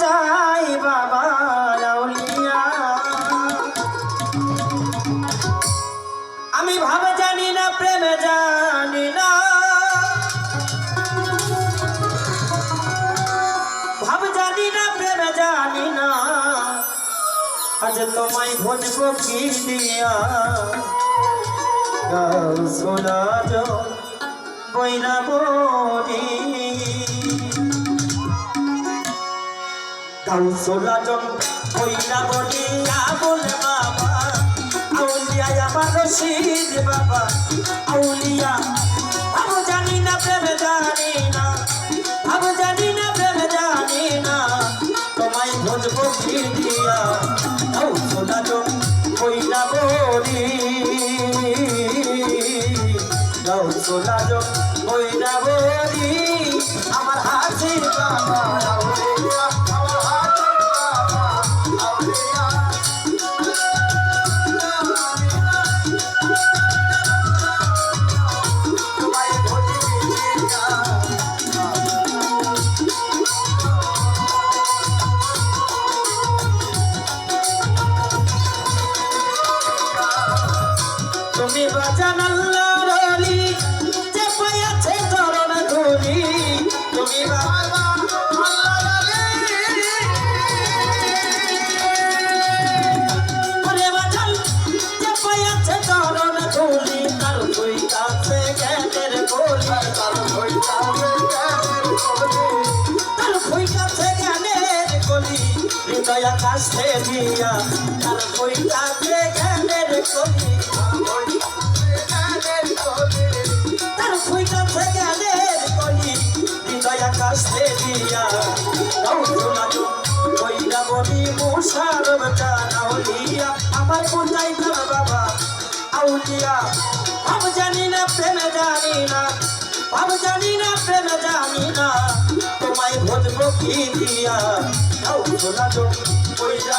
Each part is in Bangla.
চাই বাবা আউলিয়া। আমি ভাব জানি না ভাব জানি না জানি না। আজ তোমায় ভোজ কি দিয়া? গাও বৈরাবরী গাও সোনাজ বৈরাবরী আবুল বাবা, আউলিয়া আমার রশিদ বাবা, আউলিয়া আমি জানি না, প্রেম জানি না আমি জানি না, প্রেম জানি না, তোমায় ভজব দিয়া বৈরাবরী গাও সোনাজ বৈরাবরী আমার হাসি বাবা তুমি বাজান হৃদয় আকাশে দিয়া তার কই কাছে জ্ঞানের কলি তার কই কাছে জ্ঞানের কলি আমার কোথায় বাবা? আউলিয়া আমি জানি না, প্রেম জানি না আমি জানি না, প্রেম জানি না। তোমায় ভজবো কি বলি রসিজা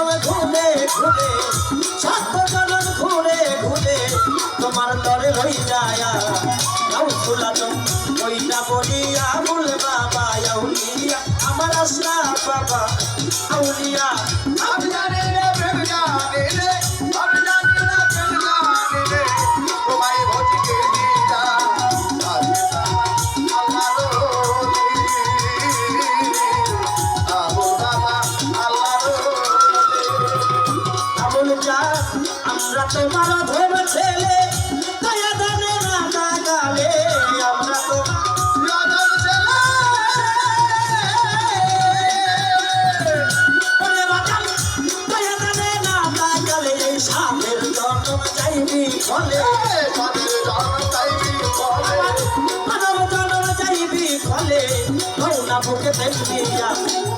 ঘুরে ছাত্র জনম ঘুরে ঘুরে তোমার তলে রই যায় ফুলানো ওইটা বলিয়া বল বাবা আউলিয়া আমার আসলা বাবা, আউলিয়া আমি জন্ম চাইবি ফলে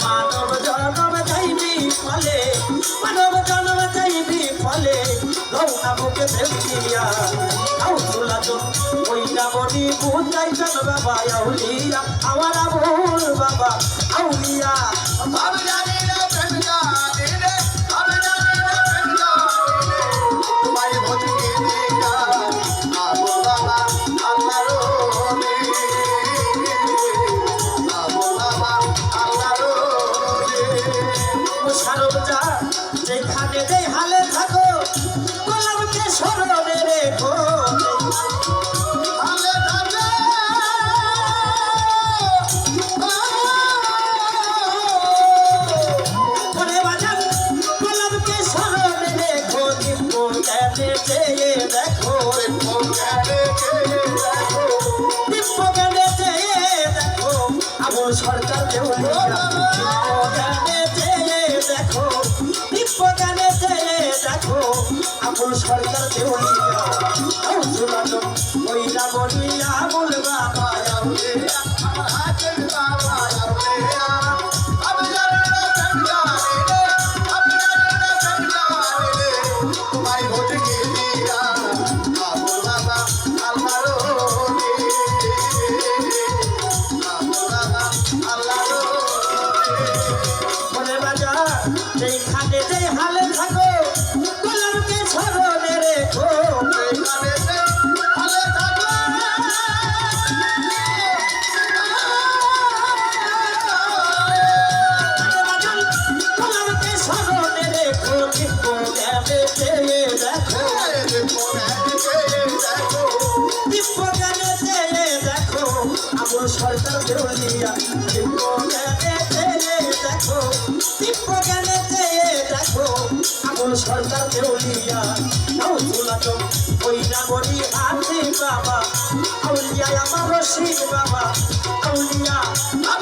মানব জন্ম ভৌনা বুকে দেখিয়া আউ তো ওইটা বনি বুঝাই চল বাবা, আউলিয়া। আমার আবুল বাবা, আউলিয়া। আমি আবুল সরকার দেখো জ্ঞানে চেয়ে দেখো আবুল সরকার দেউলিয়া আউ সুলানো দেউলিয়া দিব্য জ্ঞানে চেয়ে দেখো দিব্য জ্ঞানে চেয়ে দেখো আগুন সরকার দেউলিয়া নাও তোলা তো ওই না বলি হাতে বাবা আউলিয়া আমার রশিদ বাবা আউলিয়া अब